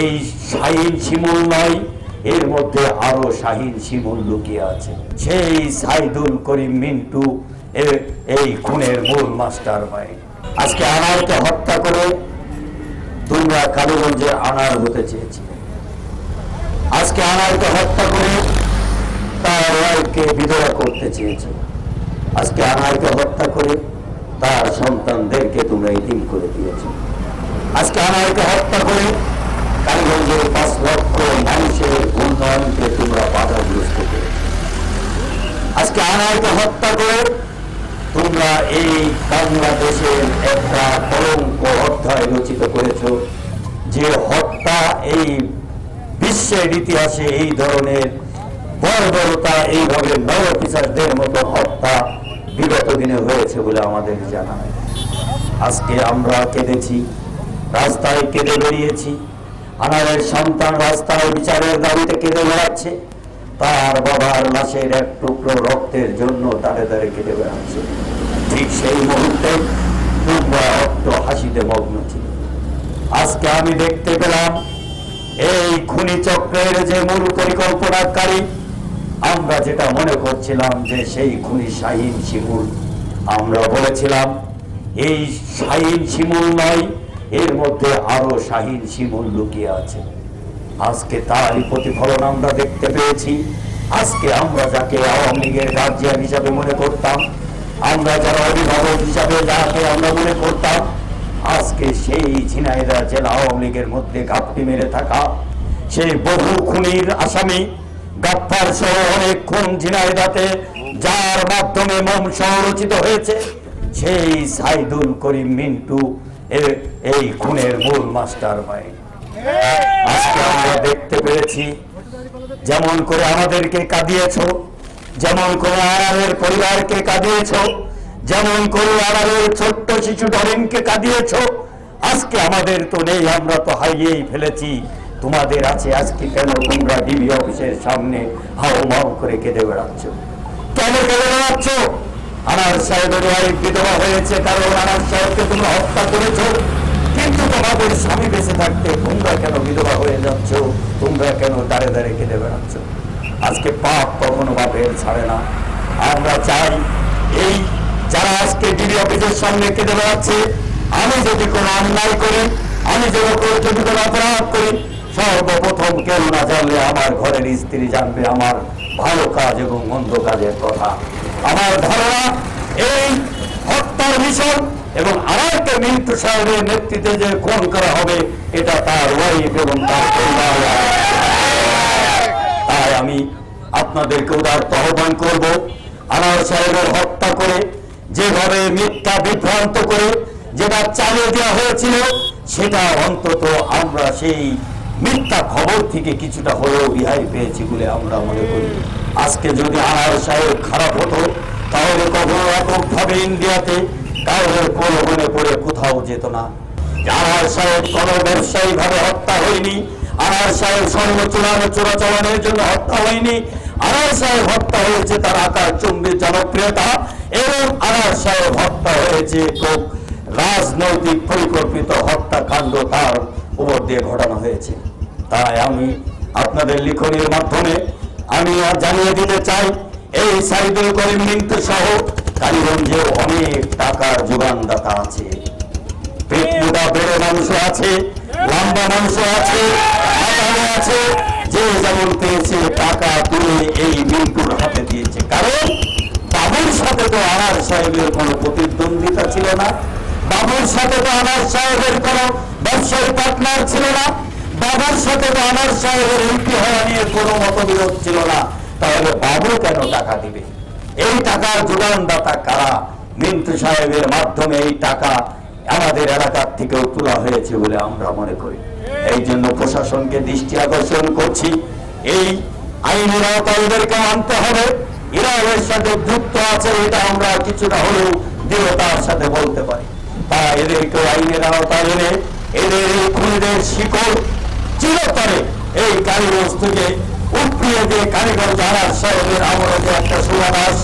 এই শাহিন শিমুল নয়, এর মধ্যে আরও শাহিন শিমুল লুকিয়ে আছে। সেই সাইদুল করিম মিন্টু এই খুনের মূল মাস্টার মাইন্ড আজকে আনারকে হত্যা করে তোমরা কালীগঞ্জে আনার হতে চেয়েছিলে। আজকে আনারকে হত্যা করে তার ওয়াইফকে বিধবা করতে চেয়েছ। আজকে আনারকে হত্যা করে তার সন্তানদেরকে তোমরা ইতিম করে দিয়েছ। আজকে আনারকে হত্যা করে কালীগঞ্জের পাঁচ লক্ষ মানুষের উন্নয়নকে তোমরা বাধাগ্রস্ত আজকে আনারকে হত্যা করে তোমরা এই বাংলাদেশের একটা কলঙ্ক অধ্যায় রচিত করেছ যে হত্যা এই বিশ্বের ইতিহাসে এই ধরনের বর্বরতা এইভাবে নর অফিসারদের মতো হত্যা বিগত দিনে হয়েছে বলে আমাদের জানা। আজকে আমরা কেঁদেছি, রাস্তায় কেঁদে বেরিয়েছি আনারের সন্তান রাস্তায় বিচারের দাবিতে কেঁদে বেড়াচ্ছে। তার বাবার লাশের এক টুকরো রক্তের জন্য তারে তারে কেটে বেড়াচ্ছে। ঠিক সেই মুহূর্তে অট্ট হাসিতে মগ্ন ছিল। আজকে আমি দেখতে পেলাম, এই খুনি চক্রের যে মূল পরিকল্পনাকারী, আমরা যেটা মনে করছিলাম যে সেই খুনি শাহিন শিমুল। আমরা বলেছিলাম, এই শাহিন শিমুল নয় এর মধ্যে আরও শাহিন শিমুল লুকিয়ে আছে। আজকে তারই প্রতিফলন আমরা দেখতে পেয়েছি। আজকে আমরা যাকে আওয়ামী লীগের গার্জিয়ান হিসাবে মনে করতাম, আমরা যারা অভিভাবক হিসাবে যাকে আমরা মনে করতাম, আজকে সেই ঝিনাইদা জেলা আওয়ামী লীগের মধ্যে ঘাপটি মেরে থাকা, সেই বহু খুনির আসামি, গাপ্পার সহ অনেক খুন ঝিনাইদাতে যার মাধ্যমে মম সংরচিত হয়েছে, সেই সাইদুল করিম মিন্টু এই খুনের মূল মাস্টার মাইন্ড আজকে আমরা দেখতে পেরেছি, যেমন করে আমাদেরকে কাঁদিয়েছ, যেমন করে আড়ালের পরিবারকে কাঁদিয়েছ, যেমন করে আড়ালের ছোট্ট শিশু ডরিনকে কাঁদিয়েছ, আজকে আমাদের তো নেই, আমরা তো হারিয়েই ফেলেছি। তোমাদের আছে আজকে কেন তোমরা ডিবি অফিসের সামনে হাও মাও করে কেঁদে বেড়াচ্ছ? কেন কেঁদে বেড়াচ্ছ? আনার সাহেবের ওয়াইফ বিধবা হয়েছে, কারণ আনার সাহেবকে তুমি হত্যা করেছ। কিন্তু তোমাদের স্বামী বেঁচে থাকতে তোমরা কেন বিধবা হয়ে যাচ্ছ? তোমরা কেন দাঁড়ে দাঁড়ে কেঁদে বেড়াচ্ছ? আজকে পাপ কখনো বাপের ছাড়ে না। আমরা চাই এই যারা আজকে ডিবি অফিসের সামনে কেঁদে বেড়াচ্ছে, আমি যদি কোনো অন্যায় করি, আমি যদি কোনো অপরাধ করি, সর্বপ্রথম কেউ না জানলে আমার ঘরের স্ত্রী জানবে আমার ভালো কাজ এবং মন্দ কাজের কথা। আমার ধারণা এই হত্যার মিশন এবং আমাকে মিন্টু সাহেবের নেতৃত্বে যে খুন করা হবে, এটা তার ওয়াইফ এবং তার পরিবার। তাই আমি আপনাদেরকে উদার্ত আহ্বান করব আনার সাহেবের হত্যা করে, যেভাবে মিথ্যা বিভ্রান্ত করে, যেটা চালিয়ে দেওয়া হয়েছিল, সেটা অন্তত আমরা সেই মিথ্যা খবর থেকে কিছুটা হলেও রেহাই পেয়েছি বলে আমরা মনে করি। আজকে যদি আনার সাহেব খারাপ হতো তাহলে কখনো এককভাবে ইন্ডিয়াতে কাউরের প্রলোভনে পড়ে কোথাও যেত না। আনার সাহেব কোন ব্যবসায়ী ভাবে হত্যা হয়নি, আনার সাহেব স্বর্ণ চূড়ানো চোরাচালানের জন্য হত্যা হয়নি, আনার সাহেব হত্যা হয়েছে তার আকার চুম্বির জনপ্রিয়তা এবং আনার সাহেব হত্যা হয়েছে খুব রাজনৈতিক পরিকল্পিত হত্যাকাণ্ড তার উপর দিয়ে ঘটানো হয়েছে। তাই আমি আপনাদের লিখনের মাধ্যমে আমি আর জানিয়ে দিতে চাই এই সাইদুল করিম মিন্টু সহ কালীগঞ্জে অনেক টাকার যোগানদাতা আছে। বেড়ে মানুষ আছে, লম্বা মানুষ আছে আছে, যে যেমন পেয়েছে টাকা তুলে এই মিন্টুর হাতে দিয়েছে। কারণ বাবুর সাথে তো আনার সাহেবের কোনো প্রতিদ্বন্দ্বিতা ছিল না। বাবুর সাথে তো আনার সাহেবের কোনো ব্যবসায়ী পার্টনার ছিল না। বাবুর সাথে তো আনার সাহেবের এমপি নিয়ে কোনো মতবিরোধ ছিল না। তাহলে বাবু কেন টাকা দিবে? এই টাকার যোগানদাতা কারা? মিন্টু সাহেবের মাধ্যমে এই টাকা আমাদের এলাকার থেকেও তোলা হয়েছে বলে আমরা মনে করি। এই জন্য প্রশাসনকে দৃষ্টি আকর্ষণ করছি। এই আইনের আওতায় এদেরকে আনতে হবে। এরা এর সাথে যুক্ত আছে, এটা আমরা কিছুটা হলেও দৃঢ়তার সাথে বলতে পারি। তা এদেরকে আইনের আওতায় এনে, এদের এই খুনিদের শিকড় চিরতরে এই কালীগঞ্জ থেকে উপড়িয়ে দিয়ে কালীগঞ্জ আনার সাহেবের আমলে যে একটা সুবাদাস